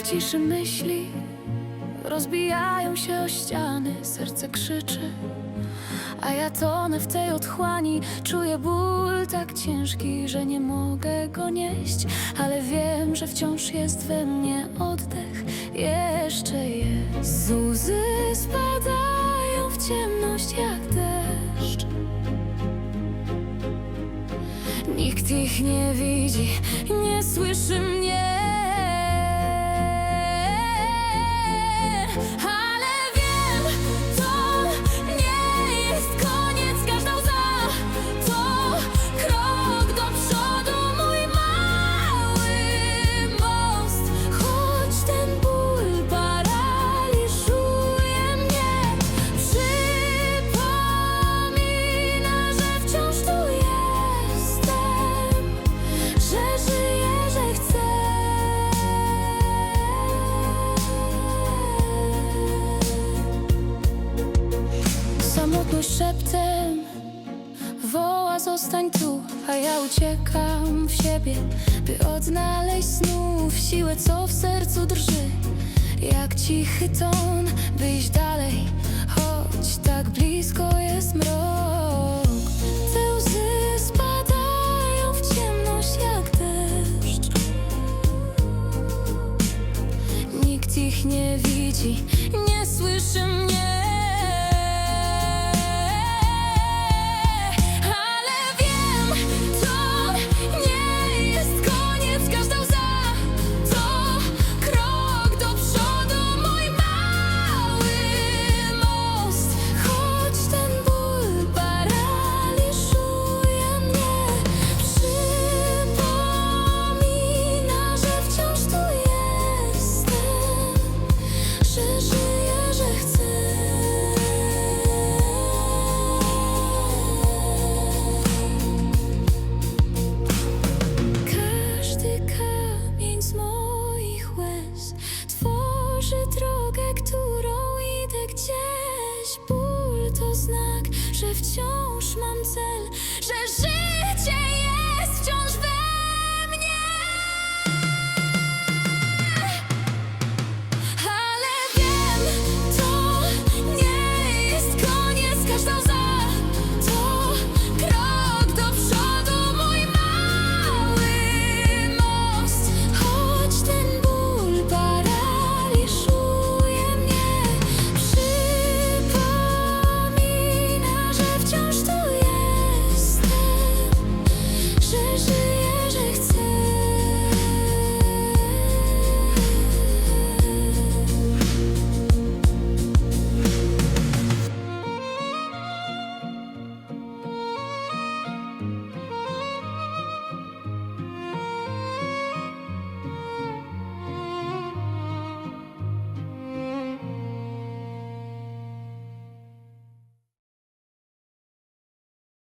W ciszy myśli rozbijają się o ściany, serce krzyczy. A ja tonę w tej otchłani, czuję ból tak ciężki, że nie mogę go nieść. Ale wiem, że wciąż jest we mnie oddech, jeszcze jest. Łzy spadają w ciemność jak deszcz. Nikt ich nie widzi, nie słyszy mnie. Samotność szeptem woła zostań tu, a ja uciekam w siebie, by odnaleźć znów siłę, co w sercu drży. Jak cichy ton, by iść dalej, choć tak blisko jest mrok. Te łzy spadają w ciemność jak deszcz. Nikt ich nie widzi, to znak, że wciąż mam cel